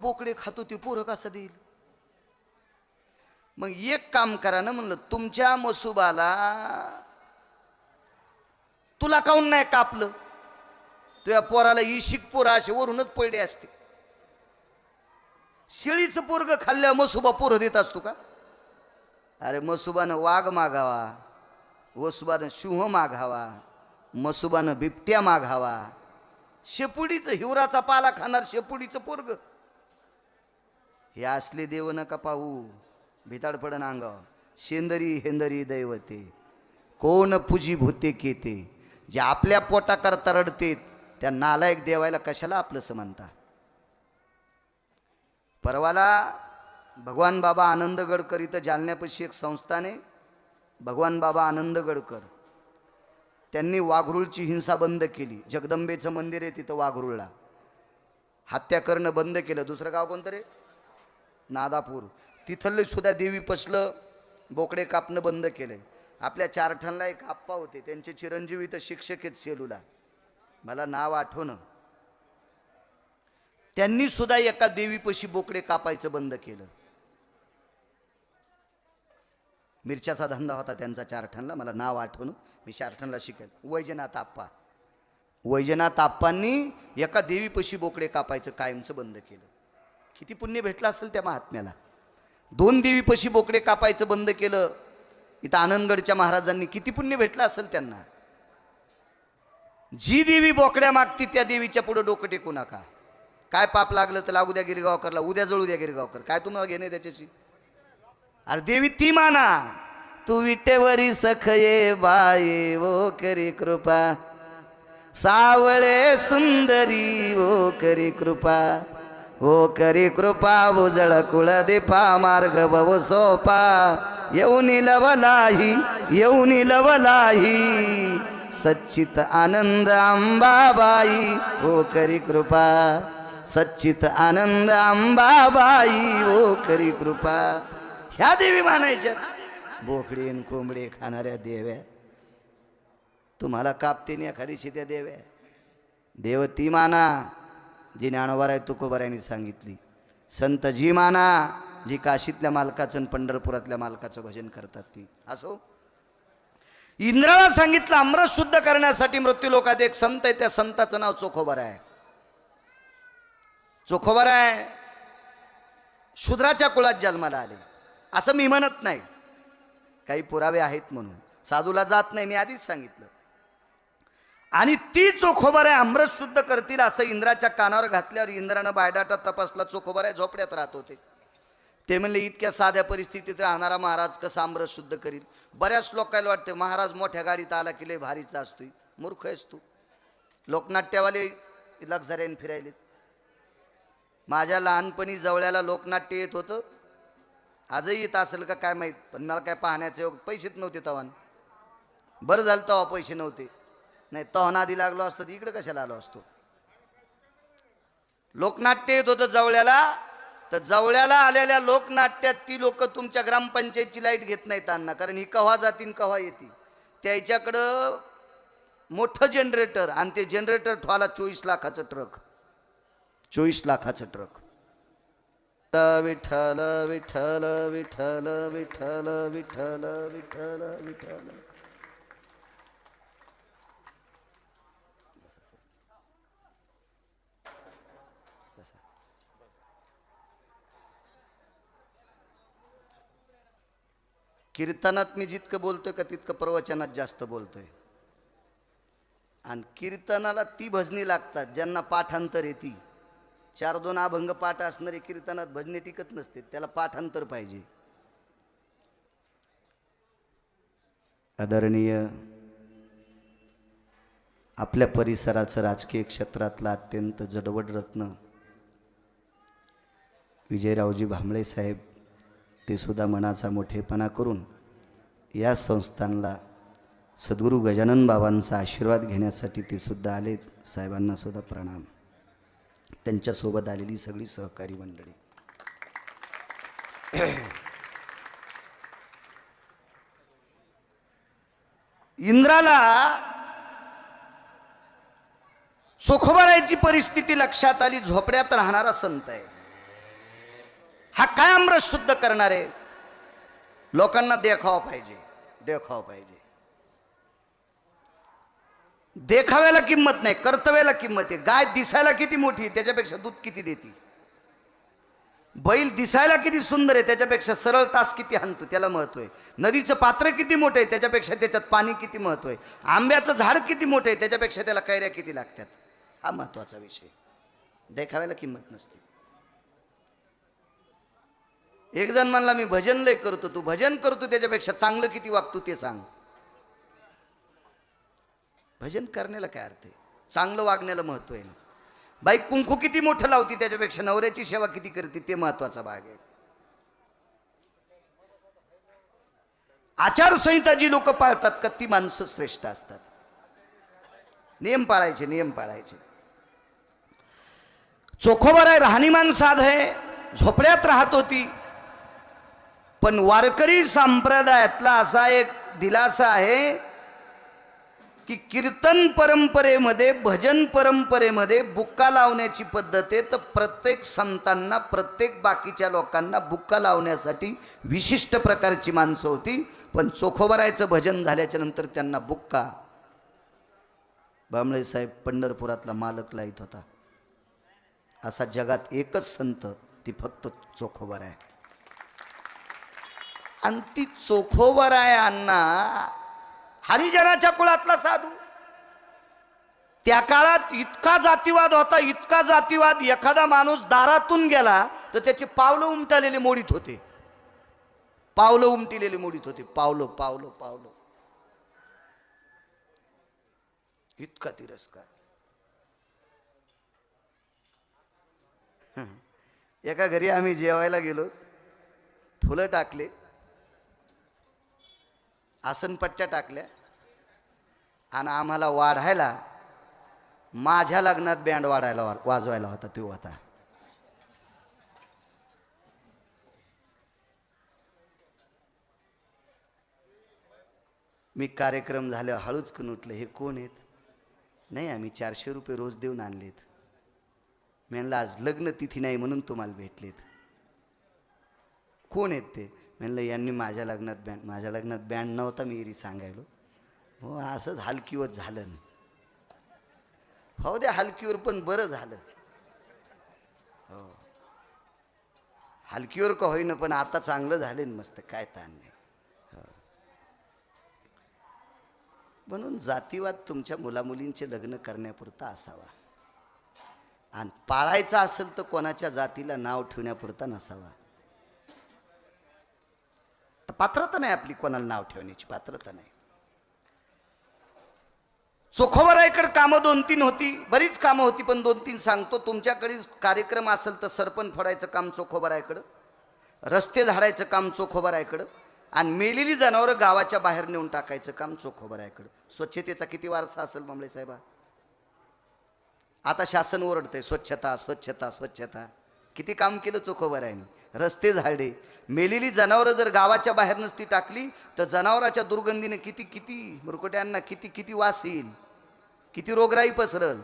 बोकडे खातो ते पोरं कसं देईल? मग एक काम करा ना म्हणलं तुमच्या मसुबाला तुला काऊन नाही कापलं? तुझ्या पोराला इशिक पोर असे वरूनच पडले असते. शेळीचं पोरग खाल्ल्या मसुबा पोरं देत असतो का? अरे मसुबानं वाघ मागावा वसुबानं सिंह मागावा मसुबानं बिबट्या मागावा. शेपुडीचं हिवराचा पाला खाणार शेपुडीचं पोरग. हे असले देव नका पाहू भिताड पडन शेंदरी हेंदरी दैवते कोण पूजी भूते केते. जे आपल्या पोटाकरता रडते त्या नालायक देवायला कशाला आपलंसं म्हणता? परवाला भगवान बाबा आनंद गडकर इथं जालन्यापाशी एक संस्थान आहे. भगवान बाबा आनंद गडकर त्यांनी वाघरुळची हिंसा बंद केली. जगदंबेचं मंदिर आहे तिथं वाघरूळला. हत्या करणं बंद केलं. दुसरं गाव कोणतं रे? नादापूर. तिथलं सुद्धा देवी पसलं बोकडे कापणं बंद केलं. आपल्या चारठणला एक आप्पा होते त्यांचे चिरंजीवी तर शिक्षक आहेत सेलूला. मला नाव आठवणं. त्यांनी सुद्धा एका देवीपशी बोकडे कापायचं बंद केलं. मिरच्याचा धंदा होता त्यांचा चारठणला मला नाव आठवणं. मी चारठणला शिकेल. वैजनाथ आप्पा. वैजनाथ आप्पांनी एका देवीपशी बोकडे कापायचं कायमचं बंद केलं. किती पुण्य भेटलं असेल त्या महात्म्याला. दोन देवीपशी बोकडे कापायचं बंद केलं इथं आनंदगडच्या महाराजांनी किती पुण्य भेटलं असेल त्यांना. जी देवी बोकड्या मागती त्या देवीच्या पुढं डोकं टेकू नका. काय पाप लागलं तर लागू द्या गिरगावकरला उद्या जळू द्या गिरगावकर. काय तुम्हाला घेणे त्याच्याशी? अरे देवी ती माना. तू विटेवरी सखये बाये ओ करी कृपा. सावळे सुंदरी ओ करी कृपा. ओ करी कृपा उजळ कुळ दीपा मार्ग बहु सोपा. येऊन लवलाही येऊन लवलाही सच्चित आनंद अंबाबाई ओ करी कृपा. सच्चित आनंद अंबाबाई ओ करी कृपा. ह्या देवी मानायच्या. बोकडी आणि कोंबडी खाणाऱ्या देव्या. तुम्हाला कापतीने एखादी शिद्या देव्या. देव ती माना. जी ज्ञानोबाराय तुकोबारायांनी सांगितली संत जी माना जी काशीतल्या मालकाचं आणि पंढरपुरातल्या मालकाचं भजन करतात ती. असो? इंद्राला सांगितलं अमृत शुद्ध करण्यासाठी मृत्यू लोकात एक संत आहे त्या संताचं नाव चोखोबर आहे. चोखोबर आहे. शूद्राच्या कुळात जन्माला आले. असं मी म्हणत नाही. काही पुरावे आहेत म्हणून. साधूला जात नाही मी आधीच सांगितलं. आणि ती चोखोबर आहे अमृत शुद्ध करतील असं इंद्राच्या कानावर घातल्यावर इंद्रानं बायडाटा तपासला चोखोबर आहे झोपड्यात राहत होते. ते म्हणले इतक्या साध्या परिस्थितीत राहणारा महाराज कसं अमृत शुद्ध करील? बऱ्याच लोकांना वाटते महाराज मोठ्या गाडीत आला की लय भारीचा असतो मूर्ख आहेस तू. लोकनाट्यवाले लक्झऱ्याने फिरायलेत. माझ्या लहानपणी जवळ्याला लोकनाट्य येत होतं. आजही येत असेल का काय माहीत पण मला काय पाहण्याचे योग पैसेच नव्हते तवान. बरं झालं तेव्हा पैसे नव्हते. नाही तहन आधी लागलो असतो तर इकडे कशाला आलो असतो? लोकनाट्य येत होतं जवळ्याला तर जवळ्याला आलेल्या लोकनाट्यात ती लोक तुमच्या ग्रामपंचायतची लाइट घेत नाहीत त्यांना कारण ही कव्हा जातीन कव्हा येते. त्याच्याकडं मोठं जनरेटर आणि ते जनरेटर ठेवाला चोवीस लाखाचं ट्रक चोवीस लाखाचं ट्रक विठ्ठल विठ्ठल विठ्ठल विठ्ठल विठ्ठल विठ्ठल विठ्ठल. कीर्तनात मी जितकं बोलतोय का तितकं प्रवचनात जास्त बोलतोय. आणि कीर्तनाला ती भजनी लागतात ज्यांना पाठांतर येते. चार दोन अभंग पाठ असणारे कीर्तनात भजने टिकत नसते त्याला पाठांतर पाहिजे. आदरणीय आपल्या परिसराचं राजकीय क्षेत्रातलं अत्यंत जडवड रत्न विजयरावजी भांबळे साहेब तेसुद्धा मनाचा मोठेपणा करून या संस्थानला सद्गुरू गजानन बाबांचा आशीर्वाद घेण्यासाठी ते सुद्धा आले. साहेबांना सुद्धा प्रणाम. त्यांच्यासोबत आलेली सगळी सहकारी मंडळी. इंद्राला चोखोबारायची परिस्थिती लक्षात आली झोपड्यात राहणारा संत आहे. हा काय अमृत शुद्ध करणारे लोकांना देखावा पाहिजे देखावा पाहिजे. देखाव्याला किंमत नाही कर्तव्याला किंमत आहे. गाय दिसायला किती मोठी आहे त्याच्यापेक्षा दूध किती देते? बैल दिसायला किती सुंदर आहे त्याच्यापेक्षा सरळ तास किती हाणतो त्याला महत्त्व आहे. नदीचं पात्र किती मोठं आहे त्याच्यापेक्षा त्याच्यात पाणी किती महत्त्व आहे. आंब्याचं झाड किती मोठं आहे त्याच्यापेक्षा त्याला कैऱ्या किती लागतात? हा महत्त्वाचा विषय. देखाव्याला किंमत नसते. एक जण म्हणला मी भजन लय करतो तू भजन करतो त्याच्यापेक्षा चांगलं किती वागतो ते सांग. भजन करण्याला काय अर्थ आहे? चांगलं वागण्याला महत्त्व आहे ना. बाई कुंकू किती मोठं लावती त्याच्यापेक्षा नवऱ्याची सेवा किती करते ते महत्त्वाचा भाग आहे. आचारसंहिता जी लोक पाळतात का ती माणसं श्रेष्ठ असतात. नियम पाळायचे नियम पाळायचे. चोखोबर आहे राहणीमान साध आहे झोपड्यात राहत होती. पण वारकरी संप्रदायातला असा एक दिलासा आहे की कीर्तन परंपरेमध्ये भजन परंपरेमध्ये बुक्का लावण्याची पद्धत आहे. तर प्रत्येक संतांना प्रत्येक बाकीच्या लोकांना बुक्का लावण्यासाठी विशिष्ट प्रकारची माणसं होती. पण चोखोबरायचं भजन झाल्याच्यानंतर त्यांना बुक्का. बांबळे साहेब पंढरपुरातला मालक लाईत होता. असा जगात एकच संत ती फक्त चोखोबर आहे आणि ती चोखोबर आहे अण्णा हरिजनाच्या कुळातला साधू. त्या काळात इतका जातीवाद होता इतका जातीवाद एखादा माणूस दारातून गेला तर त्याची पावलं उमटालेली मोडीत होते. पावलं उमटलेले मोडीत होते. पावलं पावलं पावलं. इतका तिरस्कार. एका घरी आम्ही जेवायला गेलो. फुलं टाकले. आसनपट्ट्या टाकल्या आणि आम्हाला वाढायला माझ्या लग्नात बँड वाढायला वा- वाजवायला होता तो होता. मी कार्यक्रम झाल्यावर हळूच करून उठलं हे कोण आहेत? नाही आम्ही चारशे रुपये रोज देऊन आणलेत. मी म्हणलं आज लग्न तिथी नाही म्हणून तुम्हाला भेटलेत. कोण आहेत ते? म्हणलं यांनी माझ्या लग्नात बँड माझ्या लग्नात बँड नव्हता मी एरी सांगायलो. हो असंच हलकीवर झालं नाही. हो द्या हलकीवर पण बरं झालं. हो. हलकीवर का होईना पण आता चांगलं झालं ना मस्त काय ताण नाही. हो. म्हणून जातीवाद तुमच्या मुलामुलींचे लग्न करण्यापुरता असावा. आणि पाळायचा असेल तर कोणाच्या जातीला नाव ठेवण्यापुरता नसावा. पात्रता नाही आपली कोणाला नाव ठेवण्याची पात्रता नाही. चोखोबरायकडे कामं दोन तीन होती बरीच कामं होती पण दोन तीन सांगतो तुमच्याकडे कार्यक्रम असेल तर सरपण फोडायचं काम चोखोबरायकडं रस्ते झाडायचं काम चोखोबरायकडं आणि मेलेली जनावरं गावाच्या बाहेर नेऊन टाकायचं काम चोखोबरायकडं. स्वच्छतेचा किती वारसा असेल मामले साहेबा? आता शासन ओरडतंय स्वच्छता स्वच्छता स्वच्छता. किती काम केलं चोखोबरायने? रस्ते झाडे. मेलेली जनावरं जर गावाच्या बाहेर नसती टाकली तर जनावराच्या दुर्गंधीने किती किती मुरकुट्यांना किती किती वास येईल? किती रोगराई पसरल?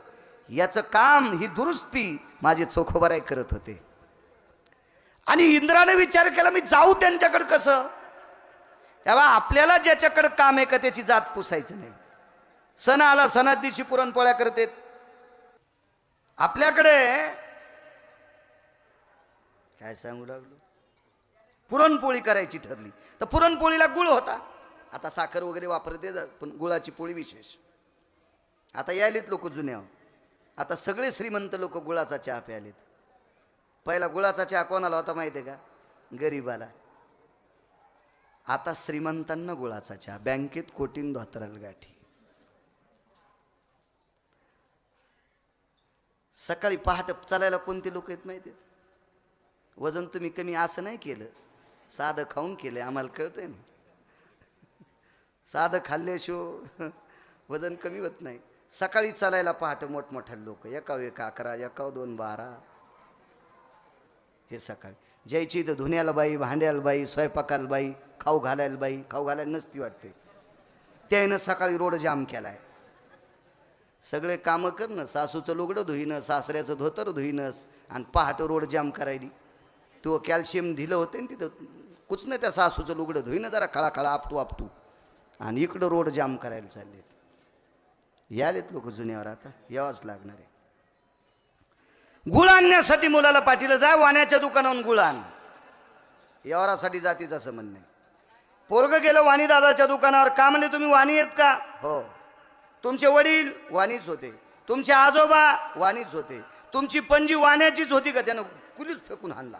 याचं काम ही दुरुस्ती माझे चोखोबराय करत होते. आणि इंद्राने विचार केला मी जाऊ त्यांच्याकडे कसं? तेव्हा आपल्याला ज्याच्याकडे काम आहे का त्याची जात पुसायचं नाही. सण आला सणात दिवशी पुरणपोळ्या करतेत. आपल्याकडे काय सांगू लागलो? पुरणपोळी करायची ठरली. तर पुरणपोळीला गुळ होता. आता साखर वगैरे वापरते पण गुळाची पोळी विशेष. आता यायलेत लोक जुन्या हो. आता सगळे श्रीमंत लोक गुळाचा चहा प्यालेत. पहिला गुळाचा चहा कोणाला होता माहिती आहे का? गरीबाला. आता श्रीमंतांना गुळाचा चहा. बँकेत कोटीन धोतराल गाठी. सकाळी पहाट चालायला कोणते लोक आहेत माहिती आहेत वजन तुम्ही कमी असं नाही केलं. साधं खाऊन केलं आम्हाला कळतंय ना. साधं खाल्ल्याशिवाय वजन कमी होत नाही. सकाळी चालायला पहाटं मोठमोठ्या लोक एकाव एक अकरा एकाव दोन बारा. हे सकाळी. जायची इथं धुण्याला बाई भांड्याला बाई स्वयंपाकाला बाई खाऊ घालायला बाई खाऊ घालायला नसती वाटते. त्यानं सकाळी रोड जाम केलाय. सगळे कामं करणं सासूचं लुगडं धुईनं सासऱ्याचं धोतर धुईनस आणि पहाटं रोड जाम करायली. तू कॅल्शियम दिलं होतं ना तिथं कुच नाही त्या सासूचं लुगडं धुईनं जरा खळा खळा आपटू आपटू आणि इकडं रोड जाम करायला चाललेत. यालेत लोक जुन्यावर आता यावंच लागणार आहे. गुळ आणण्यासाठी मुलाला पाठीला जा वाण्याच्या दुकानावरून गुळ आण. यावरासाठी जातीच असं म्हणणं आहे. पोरग गेलं वाणी दादाच्या दुकानावर का म्हणे तुम्ही वाणी आहेत का? हो. तुमचे वडील वाणीच होते. तुमचे आजोबा वाणीच होते. तुमची पंजी वाण्याचीच होती का? त्यानं कुलीच फेकून हाणला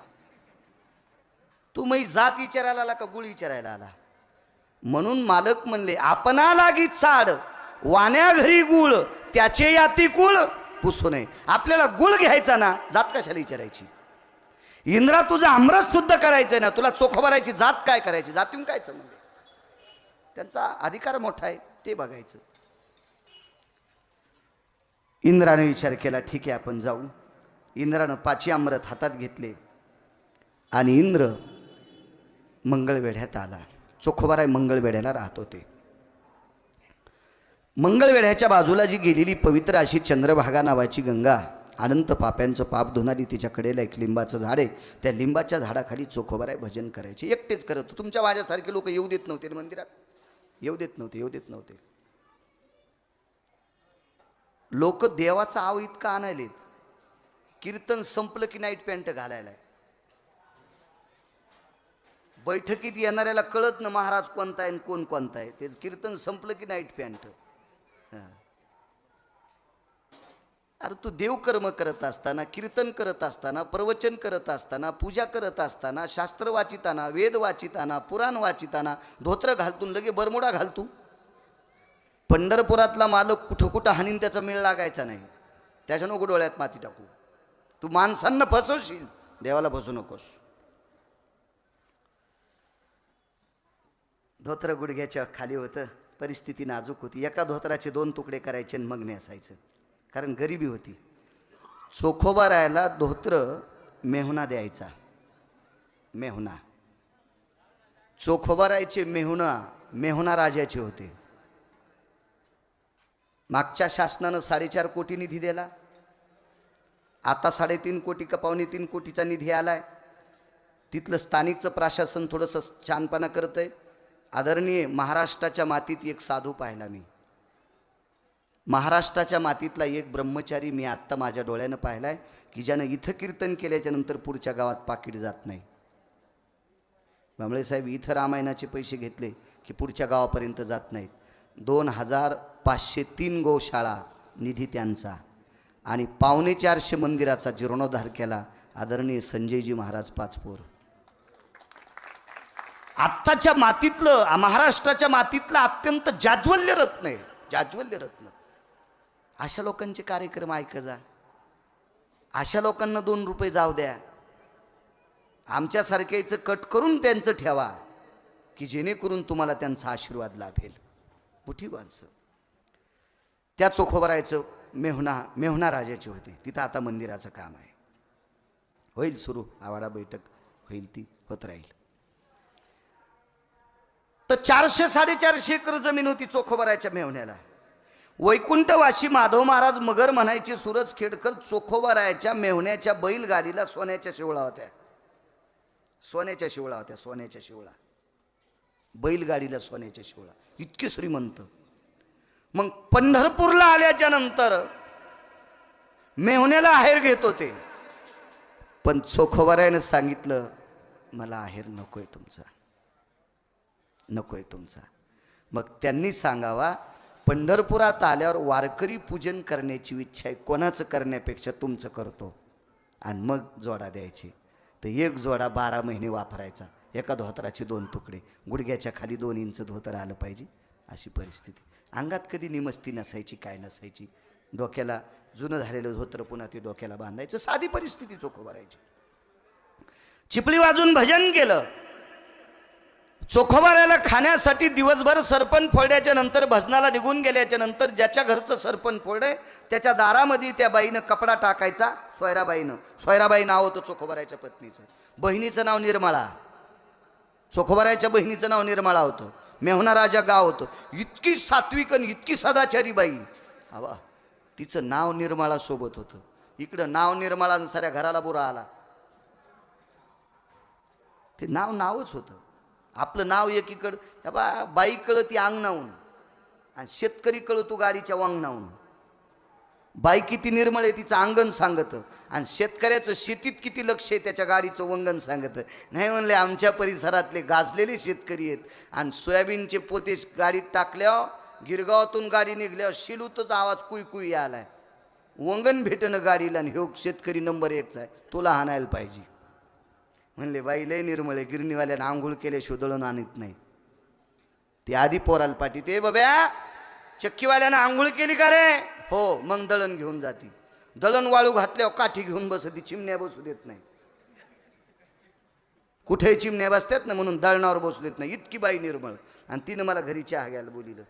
तू मै जात विचारायला आला का गुळ विचारायला आला? म्हणून मालक म्हणले आपणा लागी चाड वाण्या घरी गुळ त्याचे याती कुळ पुसू नये. आपल्याला गुळ घ्यायचा ना जात कशाला विचारायची? इंद्रा तुझं अमृत शुद्ध करायचं ना तुला चोख भरायची जात काय करायची? जातीहून काय संबंध त्यांचा अधिकार मोठा आहे ते बघायचं. इंद्राने विचार केला ठीक आहे आपण जाऊ. इंद्रानं पाची अमृत हातात घेतले. आणि इंद्र मंगळवेढ्यात आला. चोखोबाराय मंगळवेढ्याला राहत होते. मंगळवेढ्याच्या बाजूला जी गेलेली पवित्र अशी चंद्रभागा नावाची गंगा अनंत पाप्यांचं पाप धुणारी तिच्याकडेला एक लिंबाचं झाड आहे. त्या लिंबाच्या झाडाखाली चोखोबाराय भजन करायचे. एकटेच करत तुमच्या माझ्यासारखे लोक येऊ देत नव्हते मंदिरात? येऊ देत नव्हते येऊ देत नव्हते. लोक देवाचा आव इतका आणायलेत. कीर्तन संपलं की नाईट पॅन्ट घालायला बैठकीत येणाऱ्याला कळत ना महाराज कोणता आहे आणि कोण कोणता आहे. ते कीर्तन संपलं की नाईट पॅन्ट. अरे तू देवकर्म करत असताना कीर्तन करत असताना प्रवचन करत असताना पूजा करत असताना शास्त्र वाचिताना वेद वाचिताना पुराण वाचिताना धोत्र घालतून लगे बरमोडा घालतू पंढरपुरातला मालक कुठं कुठं हानीन त्याचा मेळ लागायचा नाही. त्याच्या नको डोळ्यात माती टाकू. तू माणसांना फसवशील. देवाला फसू नकोस. धोत्र गुडघ्याच्या खाली होतं परिस्थिती नाजूक होती. एका धोत्राचे दोन तुकडे करायचे आणि मग नेसायचं कारण गरिबी होती. चोखोबा राहायला धोत्र मेहुणा द्यायचा. मेहुणा. चोखोबा राहायचे मेहुणा मेहुणा राजाचे होते. मागच्या शासनानं साडेचार कोटी निधी दिला. आता साडेतीन कोटी का पावणे तीन कोटीचा निधी आलाय. तिथलं स्थानिकचं प्रशासन थोडंसं छानपणा करत आहे आदरणीय महाराष्ट्राच्या मातीत एक साधू पाहिला मी. महाराष्ट्राच्या मातीतला एक ब्रह्मचारी मी आत्ता माझ्या डोळ्यानं पाहिला आहे की ज्यानं इथं कीर्तन केल्याच्यानंतर पुढच्या गावात पाकिट जात नाही. भांबळे साहेब इथं रामायणाचे पैसे घेतले की पुढच्या गावापर्यंत जात नाहीत. दोन हजार पाचशे तीन गोशाळा निधी त्यांचा आणि पावणे चारशे मंदिराचा जीर्णोद्धार केला आदरणीय संजयजी महाराज पाचपोर. आत्ताच्या मातीतलं महाराष्ट्राच्या मातीतलं अत्यंत जाज्वल्य रत्न आहे. जाज्वल्य रत्न. अशा लोकांचे कार्यक्रम ऐक जा. अशा लोकांना दोन रुपये जाऊ द्या. आमच्यासारख्याचं कट करून त्यांचं ठेवा की जेणेकरून तुम्हाला त्यांचा आशीर्वाद लाभेल. मोठी माणसं. त्या चोखोबरायचं मेहुणा मेहुणा राजाची होती. तिथं आता मंदिराचं काम आहे. होईल सुरू. आवाडा बैठक होईल ती होत राहील. तर चारशे साडेचारशे एकर जमीन होती चोखोबराच्या मेवण्याला वैकुंठवाशी माधव महाराज मगर म्हणायचे सूरज खेडकर चोखोबरायाच्या मेवण्याच्या बैलगाडीला सोन्याच्या शिवळा होत्या. सोन्याच्या शिवळा होत्या सोन्याच्या शिवळा. बैलगाडीला सोन्याच्या शिवळा. इतके श्रीमंत. मग पंढरपूरला आल्याच्यानंतर मेहण्याला आहेर घेत होते. पण चोखोबरायानं सांगितलं मला आहेर नकोय तुमचा. नको आहे तुमचा. मग त्यांनी सांगावा पंढरपुरात आल्यावर वारकरी पूजन करण्याची इच्छा आहे कोणाचं करण्यापेक्षा तुमचं करतो. आणि मग जोडा द्यायची. तर एक जोडा बारा महिने वापरायचा. एका धोतराचे दोन तुकडे. गुडघ्याच्या खाली दोन इंच धोतर आलं पाहिजे. अशी परिस्थिती. अंगात कधी निमस्ती नसायची काय नसायची. डोक्याला जुनं झालेलं धोतर पुन्हा ते डोक्याला बांधायचं. साधी परिस्थिती चोख भरायची चिपळी वाजून भजन केलं. चोखोबाऱ्याला खाण्यासाठी दिवसभर सरपण फोडल्याच्या नंतर भजनाला निघून गेल्याच्यानंतर ज्याच्या घरचं सरपण फोडे त्याच्या दारामध्ये त्या बाईनं कपडा टाकायचा सोयराबाईनं. सोयराबाई नाव होतं चोखोबाऱ्याच्या पत्नीचं. बहिणीचं नाव निर्मळा. चोखोबाऱ्याच्या बहिणीचं नाव निर्मळा होतं. मेहुणा राजा गाव होतं. इतकी सात्विक आणि इतकी सदाचारी बाई. हवा तिचं नाव निर्मळा सोबत होतं. इकडं नाव निर्मळा साऱ्या घराला बुरा आला. ते नाव नावच होतं. आपलं नाव एकीकडं. ह्या बा बाई कळती अंगणाहून. आणि शेतकरी कळतो तू गाडीच्या वांगणाहून. बाई किती निर्मळ आहे तिचं अंगण सांगतं. आणि शेतकऱ्याचं शेतीत किती लक्ष आहे त्याच्या गाडीचं वंगण सांगतं. नाही म्हणले आमच्या परिसरातले गाजलेले शेतकरी आहेत. आणि सोयाबीनचे पोते गाडीत टाकल्यावर गिरगावातून गाडी निघल्यावर शिलूतच आवाज कुई कुई आलाय वंगण भेटणं गाडीला आणि हो शेतकरी नंबर एकचा आहे. तुला हाणायला पाहिजे. म्हणले बाई लय निर्मळ आहे आंघोळ केले शोधळून आणत नाही. ते आधी पोराला पाठी ते बाब्या चक्कीवाल्यानं आंघोळ केली का रे? हो मग दळण घेऊन जाती. दळण वाळू घातल्यावर काठी घेऊन बसती चिमण्या बसू देत नाही. कुठे चिमण्या बसतात ना म्हणून दळणावर बसू देत नाही. इतकी बाई निर्मळ. आणि तिनं मला घरी चहा घ्यायला बोलिलं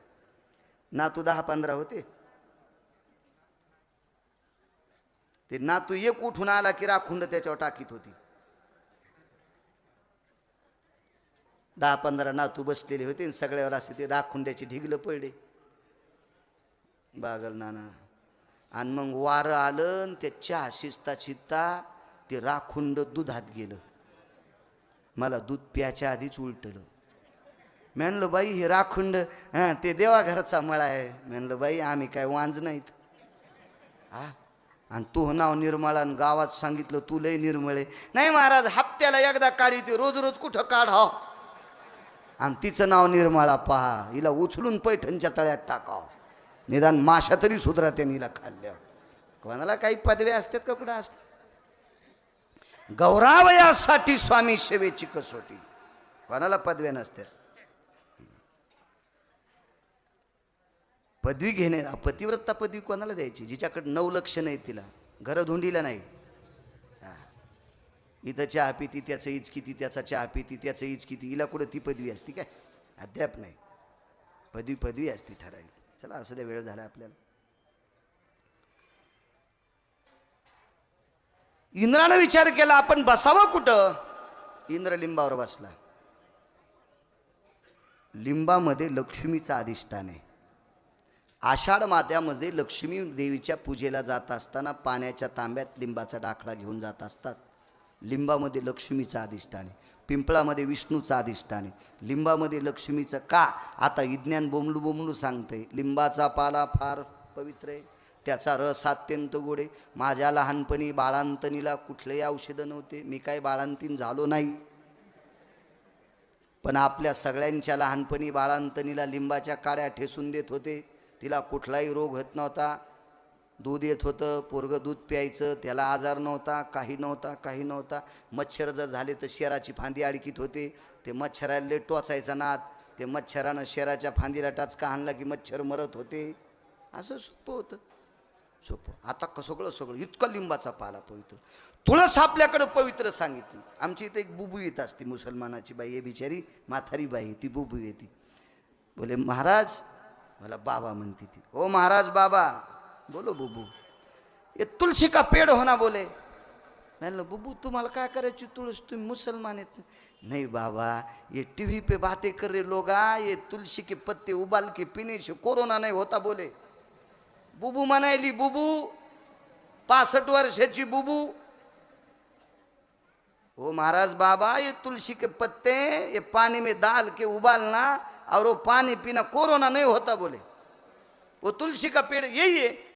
नातू दहा पंधरा होते. ते नातू एक उठून आला की राखुंड त्याच्यावर टाकीत होती. दहा पंधरा नातू बसलेले होते आणि सगळ्यावर असे ते राखुंड्याची ढिगलं पडले. बागल नाना. आणि मग वारं आलं आणि त्या चहा शिजता शिजता ते राखुंड दुधात गेलं. मला दूध प्याच्या आधीच उलटलं. म्हणलं बाई हे राखुंड हां ते देवाघराचा मळा आहे. म्हणलं बाई आम्ही काय वांज नाहीत. हा आणि तू नाव निर्मळ आणि गावात सांगितलं तू लय निर्मळ. आहे नाही महाराज हप्त्याला एकदा काढी ते रोज रोज कुठं काढावं? आणि तिचं नाव निर्मळा पहा. हिला उचलून पैठणच्या तळ्यात टाकाव. निदान माशा तरी सुधरा त्यांनी हिला खाल्ल्या. कोणाला काही पदव्या असतात का कुठं असतात गौरावयासाठी स्वामी सेवेची कसोटी. कोणाला पदव्या नसतात? पदवी घेणे पतिव्रता पदवी कोणाला द्यायची? जिच्याकडे नऊ लक्ष नाही तिला. घरं धुंडीला नाही. इथं चहा पिती त्याचं इच किती त्याचा चहा पिती त्याचं इच किती हिला कुठं ती पदवी असती काय? अद्याप नाही. पदवी पदवी असती ठराविक. चला असू द्या वेळ झाला आपल्याला. इंद्रानं विचार केला आपण बसावं कुठं? इंद्र लिंबावर बसला. लिंबामध्ये लक्ष्मीचं अधिष्ठान आहे. आषाढ मात्यामध्ये लक्ष्मी देवीच्या पूजेला जात असताना पाण्याच्या तांब्यात लिंबाचा दाखला घेऊन जात असतात. लिंबामध्ये लक्ष्मीचं अधिष्ठान आहे. पिंपळामध्ये विष्णूचं अधिष्ठान आहे. लिंबामध्ये लक्ष्मीचं का? आता विज्ञान बोमलू बोमलू सांगते लिंबाचा पाला फार पवित्र आहे. त्याचा रस अत्यंत गोड आहे. माझ्या लहानपणी बाळांतनीला कुठलेही औषधं नव्हते. मी काय बाळांतीन झालो नाही. पण आपल्या सगळ्यांच्या लहानपणी बाळांतनीला लिंबाच्या काड्या ठेसून देत होते. तिला कुठलाही रोग होत नव्हता. दूध येत होतं पोरगं दूध प्यायचं त्याला आजार नव्हता काही नव्हता काही नव्हता. मच्छर जर झाले तर शेराची फांदी अडकीत होते. ते मच्छराला टोचायचा नाद. ते मच्छरानं शेराच्या फांदीला टाचका आणला की मच्छर मरत होते. असं सोपं होतं. सोपं. आता क- सगळं सगळं. इतकं लिंबाचा पाला पवित्र. तुळस आपल्याकडं पवित्र सांगितली. आमची इथं एक बुबू येत असते मुसलमानाची बाई. आहे बिचारी म्हातारी बाई आहे, ती बुबू येते. बोले महाराज मला बाबा म्हणते ती. ओ महाराज बाबा बोलो बुबू। ये तुलसी का पेड़ होना बोले। म्हणलं बुबू तुम्हाला काय करायची तुळस तुम्ही मुसलमान आहेत नहीं बाबा ये टीवी पे बातें कर रहे लोग आ, ये तुलसी के पत्ते उबाल के पीने से कोरोना नहीं होता बोले। बुबू म्हणायली बुबू। पासष्ट वर्षाची बुबू। ओ महाराज बाबा ये तुलसी के पत्ते ये पानी में डाल के उबालना और वो पानी पीना कोरोना नहीं होता बोले। वो तुलसी का पेड़ यही है।